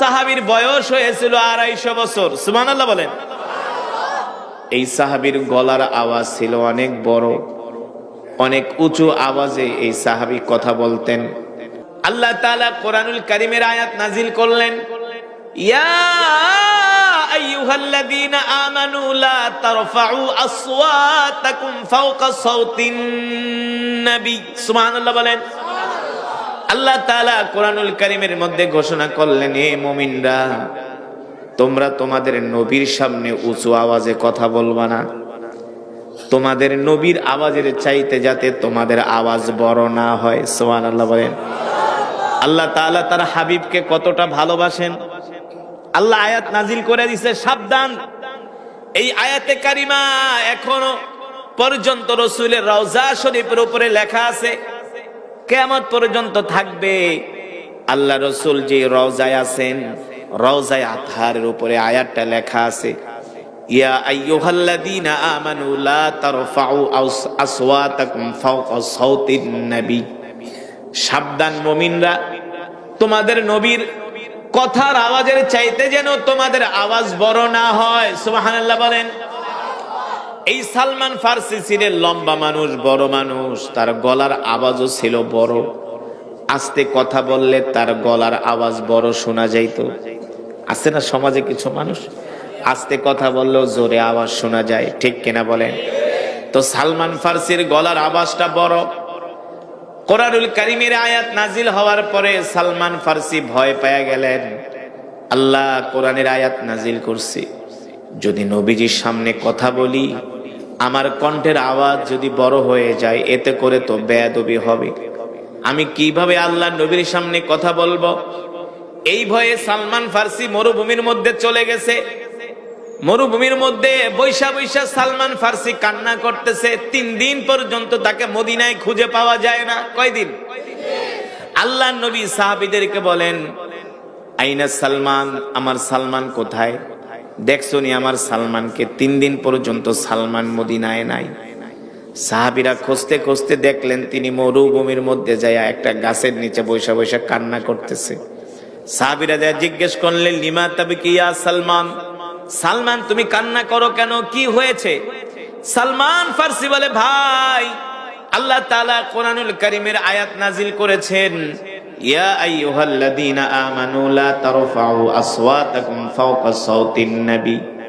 সাহাবীর বয়স হয়েছিল আড়াইশো বছর। সুমান আল্লাহ বলেন। এই সাহাবীর গলার আওয়াজ ছিল অনেক বড়, অনেক উঁচু আওয়াজে এই সাহাবী কথা বলতেন। আল্লাহ তাআলা কোরআনুল কারিমের আয়াত নাজিল করলেন, ইয়া আইয়ুহাল্লাযীনা আমানু লা তারফাউ আসওয়াতাকুম ফাওকা সাওতিন নবী। সুবহানাল্লাহ বলেন। আল্লাহ তাআলা কোরআনুল কারিমের মধ্যে ঘোষণা করলেন, এ মুমিনরা, তোমরা তোমাদের নবীর সামনে উঁচু আওয়াজে কথা বলবা না। তোমাদের নবীর আওয়াজের চাইতে যাতে তোমাদের আওয়াজ বড় না হয়। সোহান আল্লাহ বলেন। আল্লাহ তাআলা তার হাবিবকে কতটা ভালোবাসেন। আল্লাহ আয়াত নাজিল করে দিছে, সাবধান, এই আয়াতে কারিমা এখনও পর্যন্ত রসুলের রওজা শরীফের উপরে লেখা আছে। কেমত পর্যন্ত থাকবে। আল্লাহ রসুল যে রওজায় আছেন, রওজায় আথারের উপরে আয়াতটা লেখা আছে, ইয়া নবী। সাবধান তোমাদের নবীর কথার আওয়াজের চাইতে যেন তোমাদের আওয়াজ বড় না হয়। সুবহানাল্লাহ বলেন এই সালমান ফার্সি ছিলেন লম্বা মানুষ, বড় মানুষ, তার গলার আওয়াজও ছিল বড়। আস্তে কথা বললে তার গলার আওয়াজ বড় শোনা যাইতো। আছে না সমাজে কিছু মানুষ? আস্তে কথা বললেও জোরে আওয়াজ শোনা যায়। ঠিক কিনা বলেন? তো সালমান ফার্সির গলার আওয়াজটা বড়। কোরআনুল কারিমের আয়াত নাজিল হওয়ার পরে সালমান ফার্সি ভয় পেয়ে গেলেন। আল্লাহ কোরআনের আয়াত নাজিল করছি। যদি নবীজির সামনে কথা বলি আমার কণ্ঠের আওয়াজ যদি বড় হয়ে যায়, এতে করে তো বেয়াদবি হবে। আমি কীভাবে আল্লাহ নবীর সামনে কথা বলব? এই ভয়ে সালমান ফার্সি মরুভূমির মধ্যে চলে গেছে। মরুভূমির মধ্যে বৈশা বৈশা সালমান ফার্সি কান্না করতেছে। তিন দিন পর্যন্ত তাকে মদিনায় খুঁজে পাওয়া যায় না। কয়দিন? আল্লাহ নবী সাহাবিদেরকে বলেন, আইনা সালমান, আমার সালমান কোথায়? দেখছ আমার সালমানকে? তিন দিন পর্যন্ত সালমান মদিনায় নাই। সাহাবিরা খুঁজতে খুঁজতে দেখলেন তিনি মরুভূমির মধ্যে যায় একটা গাছের নিচে বৈশা বৈশা কান্না করতেছে। সাহাবিরা যায় জিজ্ঞেস করলেন, লিমা তবে কি সালমান? সালমান, তুমি কান্না করো কেন? কি হয়েছে? সালমান ফার্সি বলে, ভাই, আল্লাহ তাআলা কোরআনুল কারীমের আয়াত নাজিল করেছেন। ইয়া আইয়ুহাল্লাযীনা আমানু লা তারফাউ আসওয়াতাকুম ফাওকা সাওতিন নবী